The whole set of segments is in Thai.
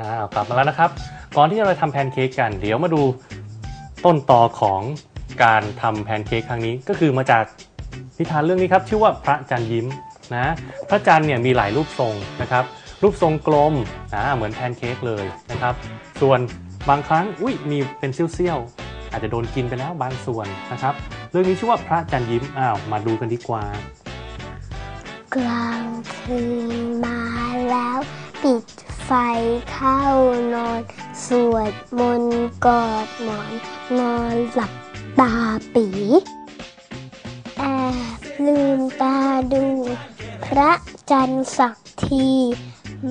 อ้าวกลับมาแล้วนะครับ ก่อนที่จะไปทำแพนเค้กกัน เดี๋ยวมาดูต้นตอของการทำแพนเค้กครั้งนี้ก็คือมาจากนิทานเรื่องนี้ครับ ชื่อว่าพระจันทร์ยิ้มนะ พระจันทร์เนี่ยมีหลายรูปทรงนะครับ รูปทรงกลมอ่าเหมือนแพนเค้กเลยนะครับ ส่วนบางครั้งอุ้ยมีเป็นเสี้ยวๆอาจจะโดนกินไปแล้วบางส่วนนะครับ เรื่องนี้ชื่อว่าพระจันทร์ยิ้มอ้าวมาดูกันดีกว่า กลางคืนมาแล้วปิด ไฟเข้านอน สวดมนต์กอดหมอน นอนหลับตาปีแอบลืมตาดู พระจันทร์สักที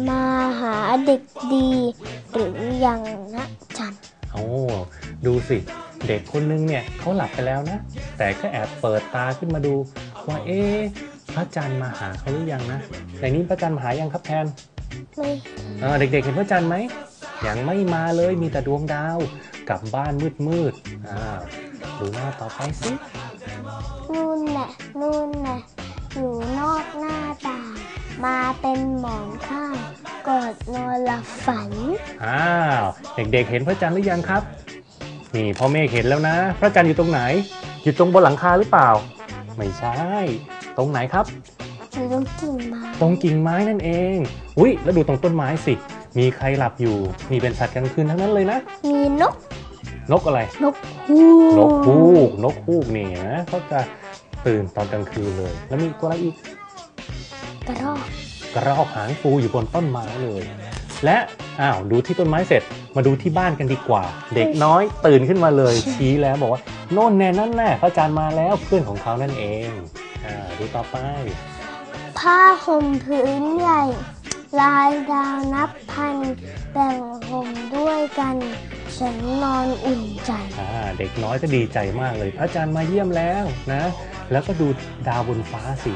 มาหาเด็กดี หรือยังนะจันโอ้ดูสิเด็กคนนึงเนี่ยเขาหลับไปแล้วนะ แต่ก็แอบเปิดตาขึ้นมาดู ว่าเอ๊ะพระจันทร์มาหาเขาหรือยังนะแต่นี้พระจันทร์มาหายังครับแทน ไม่เออเด็กๆเห็นพระจันทร์ไหมยังไม่มาเลยมีแต่ดวงดาว กลับบ้านมืดๆอ่าวดูหน้าต่อไปสินู่นแหละนู่นแหละอยู่นอกหน้าต่างมาเป็นหมอนข้างกอดนอนหลับฝัน อ้าวเด็กๆเห็นพระจันทร์หรือยังครับ นี่พ่อเมฆเห็นแล้วนะ พระจันทร์อยู่ตรงไหน อยู่ตรงบนหลังคาหรือเปล่า ไม่ใช่ ตรงไหนครับ อยู่ตรงกิ่งไม้ตรงกิ่งไม้นั่นเอง อุ้ยแล้วดูตรงต้นไม้สิ มีใครหลับอยู่นี่เป็นสัตว์กลางคืนทั้งนั้นเลยนะ มีนก นกอะไร นกฮูกนกฮูก นกฮูกนี่นะเขาจะตื่นตอนกลางคืนเลย แล้วมีตัวอะไรอีก กระรอก กระรอกหางฟูอยู่บนต้นไม้เลย และอ้าวดูที่ต้นไม้เสร็จมาดูที่บ้านกันดีกว่า เด็กน้อยตื่นขึ้นมาเลยชี้แล้วบอกว่าโน่นแน่นั่นแน่พระจันทร์มาแล้วเพื่อนของเขานั่นเองอ่าดูต่อไป ผ้าห่มผืนใหญ่ ลายดาวนับพันแบ่งห่มด้วยกันฉันนอนอุ่นใจ อ่าเด็กน้อยก็ดีใจมากเลย พระจันทร์มาเยี่ยมแล้วนะ แล้วก็ดูดาวบนฟ้าสิ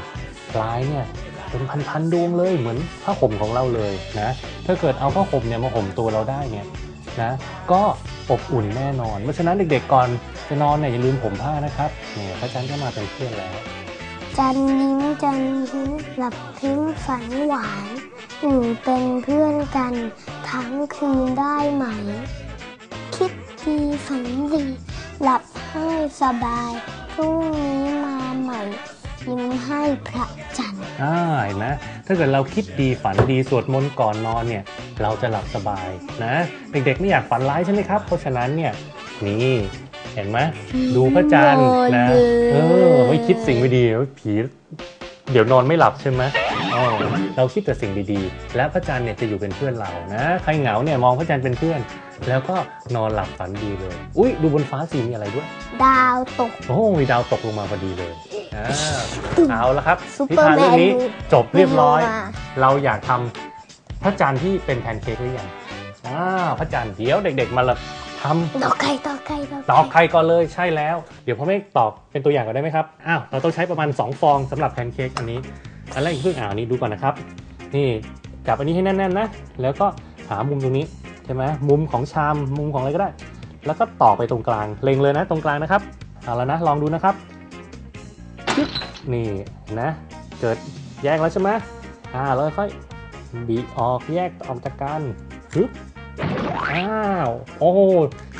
ปลายเนี่ยเป็นพันๆดวงเลยเหมือนผ้าห่มของเราเลยนะ ถ้าเกิดเอาผ้าห่มเนี่ยมาห่มตัวเราได้เนี่ยนะก็อบอุ่นแน่นอน เพราะฉะนั้นเด็กๆก่อนจะนอนเนี่ยอย่าลืมห่มผ้านะครับเนี่ยพระจันทร์ก็มาเป็นเพื่อนแล้ว จันยิ้มจันยิ้มหลับทิ้งฝันหวานอยู่เป็นเพื่อนกันทั้งคืนได้ไหม คิดดีฝันดีหลับให้สบายพรุ่งนี้มาใหม่ยิ้มให้พระจันทร์อ่าเห็นไหมถ้าเกิดเราคิดดีฝันดีสวดมนต์ก่อนนอนเนี่ย เราจะหลับสบายนะ เด็กๆไม่อยากฝันร้ายใช่ไหมครับ เพราะฉะนั้นเนี่ยนี่ เห็นไหมดูพระจันทร์นะเออไม่คิดสิ่งไม่ดีผีเดี๋ยวนอนไม่หลับใช่ไหมอ๋อเราคิดแต่สิ่งดีๆ และพระจันทร์เนี่ยจะอยู่เป็นเพื่อนเรานะ ใครเหงาเนี่ยมองพระจันทร์เป็นเพื่อน แล้วก็นอนหลับฝันดีเลย อุ้ยดูบนฟ้าสีมีอะไรด้วย ดาวตก โอ้มีดาวตกลงมาพอดีเลยอ่าเอาละครับซุปนิเปอร์ทานเรื่องนี้แมนจบเรียบร้อยมาเราอยากทำพระจันทร์ที่เป็นแพนเค้กหรือยังอ่าพระจันทร์เดี๋ยวเด็ก ๆ มาละ ทำตอกไก่ตอกไก่ตอกตอกไข่ก่อนเลยใช่แล้ว เดี๋ยวพ่อเมฆตอกเป็นตัวอย่างก่อนได้ไหมครับอ้าวเราต้องใช้ประมาณ 2 ฟองสำหรับแพนเค้กอันนี้ อันแรกอีกเพิ่งอ่าวนี้ดูก่อนนะครับ นี่จับอันนี้ให้แน่นๆนะ แล้วก็หามุมตรงนี้ใช่ไหมมุมของชามมุมของอะไรก็ได้ แล้วก็ตอกไปตรงกลางเล็งเลยนะ ตรงกลางนะครับเอาแล้วนะลองดูนะครับจึ๊บนี่เห็นนะ เกิดแยกแล้วใช่ไหมอ่าแล้วค่อยบีออกแยกออกจากกันปึ๊บ อ้าว โอ้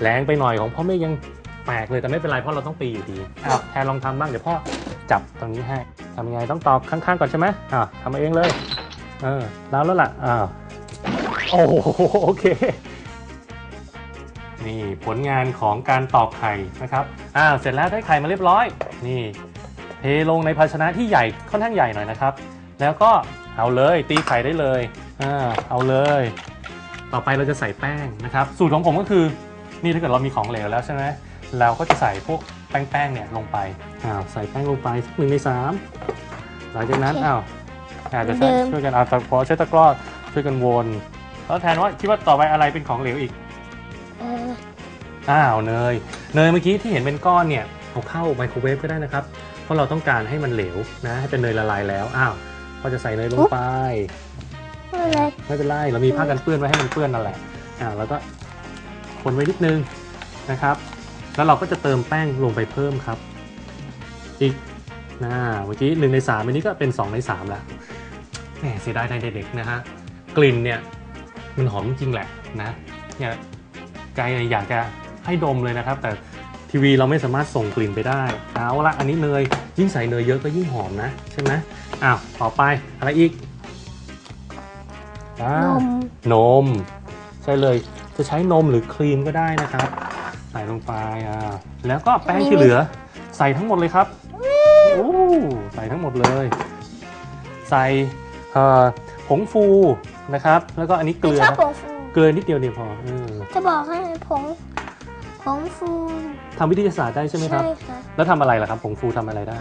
แรงไปหน่อยของพ่อไม่ยังแปลกเลยแต่ไม่เป็นไรเพราะเราต้องตีอยู่ดีอ้าวแทนลองทำบ้างเดี๋ยวพ่อจับตรงนี้ให้ทำยังไงต้องตอกข้างๆก่อนใช่ไหมอ่าวทำเองเลย เออแล้วแล้วล่ะอ้าวโอ้โหโอเค นี่ผลงานของการตอกไข่นะครับอ้าวเสร็จแล้วได้ไข่มาเรียบร้อย นี่เทลงในภาชนะที่ใหญ่ค่อนข้างใหญ่หน่อยนะครับ แล้วก็เอาเลยตีไข่ได้เลยอ่าเอาเลย ต่อไปเราจะใส่แป้งนะครับ สูตรของผมก็คือนี่ถ้าเกิดเรามีของเหลวแล้วใช่ไหมเราก็จะใส่พวกแป้งๆเนี่ยลงไปอ้าวใส่แป้งลงไปสักหนึ่งในสามหลังจากนั้นอ้าวอาจจะใช้ช่วยกันเอาตะกร้อใช้ตะกร้อช่วยกันวนแล้วแทนว่าคิดว่าต่อไปอะไรเป็นของเหลวอีกเอออ้าวเนยเนยเมื่อกี้ที่เห็นเป็นก้อนเนี่ยเอาเข้าไมโครเวฟก็ได้นะครับ เพราะเราต้องการให้มันเหลวนะให้เป็นเนยละลายแล้วอ้าวก็จะใส่เนยลงไป อะไรไม่เป็นไรเรามีผ้ากันเปื้อนไว้ให้มันเปื้อนนั่นแหละอ่าแล้วก็คนไว้นิดนึงนะครับ แล้วเราก็จะเติมแป้งลงไปเพิ่มครับ อีกนะเมื่อกี้หนึ่งในสามอันนี้ก็เป็นสองในสามแล้วแหมเสียดายในเด็กๆนะฮะกลิ่นเนี่ยมันหอมจริงแหละนะเนี่ยกายอยากจะให้ดมเลยนะครับ แต่ทีวีเราไม่สามารถส่งกลิ่นไปได้เอาละอันนี้เนยยิ่งใส่เนยเยอะก็ยิ่งหอมนะใช่ไหมอ้าวต่อไปอะไรอีก อ่านม นม ใช่เลยจะใช้นมหรือครีมก็ได้นะครับ ใส่ลงไปอ่าแล้วก็แป้งที่เหลือ ใส่ทั้งหมดเลยครับโอ้ใส่ทั้งหมดเลย ใส่เอ่อผงฟูนะครับ แล้วก็อันนี้เกลือชอบนะผงฟู เกลือนิดเดียวเดียวพอเออจะบอกให้ผงผงฟูทำวิทยาศาสตร์ได้ใช่ไหมครับใช่ค่ะแล้วทำอะไรล่ะครับผงฟูทำอะไรได้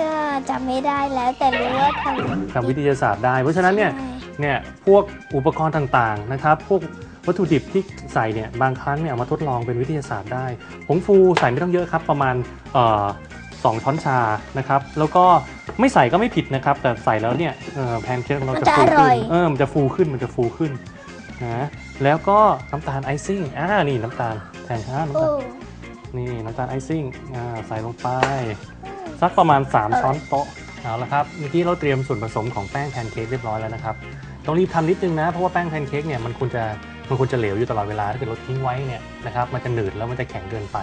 ก็จำไม่ได้แล้วแต่รู้ว่าทำทำวิทยาศาสตร์ได้ เพราะฉะนั้นเนี่ย ใช่ เนี่ยพวกอุปกรณ์ต่างๆนะครับพวกวัตถุดิบที่ใส่เนี่ยบางครั้งเนี่ยเอามาทดลองเป็นวิทยาศาสตร์ได้ผงฟูใส่ไม่ต้องเยอะครับ ประมาณเอ่อสองช้อนชานะครับแล้วก็ไม่ใส่ก็ไม่ผิดนะครับ แต่ใส่แล้วเนี่ยเอ่อแพนเค้กของเราจะฟูขึ้นเออมันจะฟูขึ้นมันจะฟูขึ้นนะแล้วก็น้ำตาลไอซิ่งอ่านี่น้ำตาลแทนข้าวน้ำโอ้ตาลนี่น้ำตาลไอซิ่งอ่าใส่ลงไป สักประมาณ 3 ช้อนโต๊ะเอาละครับเมื่อกี้เราเตรียมส่วนผสมของแป้งแพนเค้กเรียบร้อยแล้วนะครับ ต้องรีบทำนิดนึงนะ เพราะว่าแป้งแพนเค้กเนี่ยมันควรจะมันควรจะเหลวอยู่ตลอดเวลาถ้าเกิดเราทิ้งไว้เนี่ยนะครับมันจะหนืดแล้วมันจะแข็งเกินไป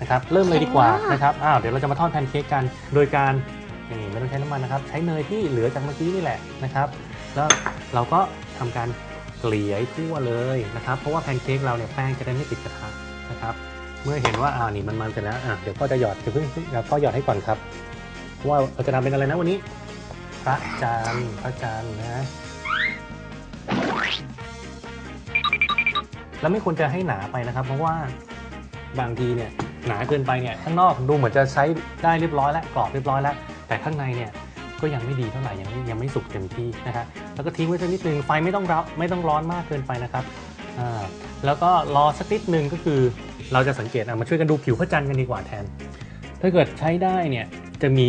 นะครับเริ่มเลยดีกว่านะครับอ้าวเดี๋ยวเราจะมาทอดแพนเค้กกันโดยการนี่ไม่ต้องใช้น้ำมันนะครับ ใช้เนยที่เหลือจากเมื่อกี้นี่แหละนะครับ แล้วเราก็ทำการเกลี่ยทั่วเลยนะครับ เพราะว่าแพนเค้กเราเนี่ยแป้งจะได้ไม่ติดกระทะนะครับ เมื่อเห็นว่าอ่านี่มันมันเสร็จแล้วอะเดี๋ยวก็จะหยอดเดี๋ยวเพิ่งเดี๋ยวก็หยอดให้ก่อนครับว่าเราจะทำเป็นอะไรนะวันนี้ พระจันทร์พระจันทร์นะ แล้วไม่ควรจะให้หนาไปนะครับ เพราะว่าบางทีเนี่ยหนาเกินไปเนี่ยข้างนอกดูเหมือนจะใช้ได้เรียบร้อยแล้วกรอบเรียบร้อยแล้ว แต่ข้างในเนี่ยก็ยังไม่ดีเท่าไหร่ยังไม่ยังไม่สุกเต็มที่นะครับแล้วก็ทิ้งไว้สักนิดนึงไฟไม่ต้องรับไม่ต้องร้อนมากเกินไปนะครับอ่าแล้วก็รอสักนิดนึงก็คือเราจะสังเกตอะมาช่วยกันดูผิวพระจันทร์กันดีกว่าแทน ถ้าเกิดใช้ได้เนี่ยจะมี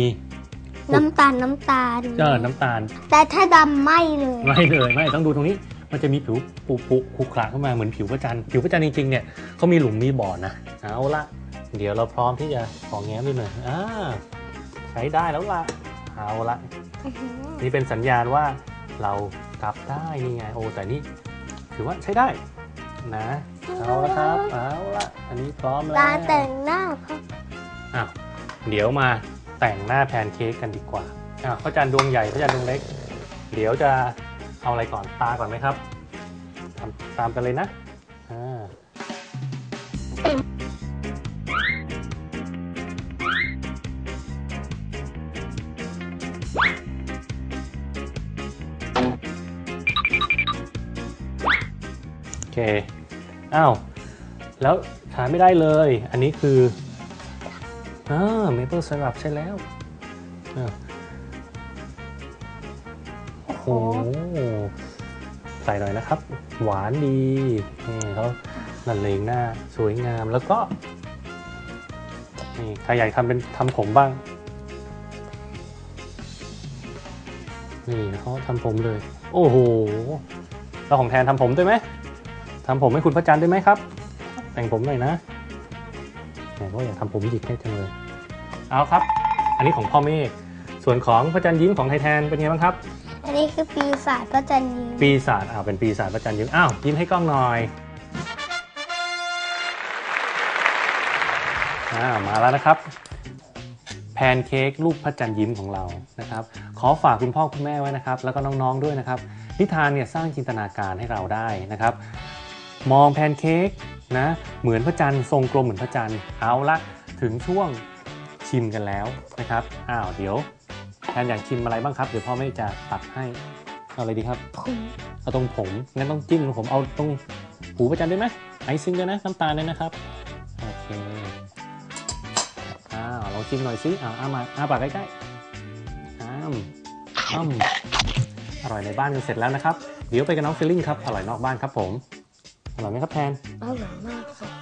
น้ำตาลน้ำตาลเออน้ำตาล แต่ถ้าดำไม่เลยไม่เลยไม่ต้องดูตรงนี้ มันจะมีผิวปุปุขรุขระเข้ามาเหมือนผิวพระจันทร์ผิวพระจันทร์จริงๆเนี่ยเขามีหลุมมีบ่อนะเอาละเดี๋ยวเราพร้อมที่จะของแง้มดูหน่อยอ่าใช้ได้แล้วล่ะเอาละอื้อหือนี่เป็นสัญญาณว่าเรากลับได้นี่ไงโอ้แต่นี่ถือว่าใช้ได้นะเอาละครับเอาละอันนี้พร้อมแล้วตาแต่งหน้าครับอ้าวเดี๋ยวมาแต่งหน้าแพนเค้กกันดีกว่าอ้าวพระจันทร์ดวงใหญ่พระจันทร์ดวงเล็ก เดี๋ยวจะ เอาอะไรก่อนตาก่อนไหมครับทำตามกันเลยนะอ่าโอเคอ้าวแล้วทาไม่ได้เลย อันนี้คืออ่าเมเปิลไซรัปใช่แล้ว หใส่หน่อยนะครับ หวานดีนี่เขาละเลงหน้าสวยงามแล้วก็นี่ใครอยากทำเป็นทำผมบ้าง นี่เขาทำผมเลย โอ้โหเราของแทนทำผมได้ไหมทำผมให้คุณพระจันทร์ได้ไหมครับ แต่งผมหน่อยนะแหมก็อยากทำผมหยิกให้จังเลยเอาครับ อันนี้ของพ่อเมฆส่วนของพระจันทร์ยิ้มของไทยแทนเป็นไงบ้างครับ อันนี้คือปีศาจพระจันทร์ยิ้มปีศาจอ้าวเป็นปีศาจพระจันทร์ยิ้มอ้าวยิ้มให้กล้องหน่อยอ้าวมาแล้วนะครับ แพนเค้กรูปพระจันทร์ยิ้มของเรานะครับ ขอฝากคุณพ่อคุณแม่ไว้นะครับ แล้วก็น้องๆด้วยนะครับ นิทานเนี่ยสร้างจินตนาการให้เราได้นะครับ มองแพนเค้กนะเหมือนพระจันทร์ทรงกลมเหมือนพระจันทร์เอาละถึงช่วงชิมกันแล้วนะครับอ้าวเดี๋ยว แทนอยากชิมอะไรบ้างครับ เดี๋ยวพ่อไม่จะตักให้ เอาอะไรดีครับ ผมเอาตรงผม งั้นต้องจิ้มตรงผม เอาตรงหูประจันด้วยไหมไอซิ่งด้วยนะ น้ำตาลด้วยนะครับ โอเค อ้าวลองชิมหน่อยสิอ้าวอ้ามาอ้าปากใกล้ๆอ้ามอ้มอร่อยในบ้านกันเสร็จแล้วนะครับ เดี๋ยวไปกับน้องฟิลลิ่งครับ อร่อยนอกบ้านครับผม อร่อยไหมครับแทน อร่อยมากครับ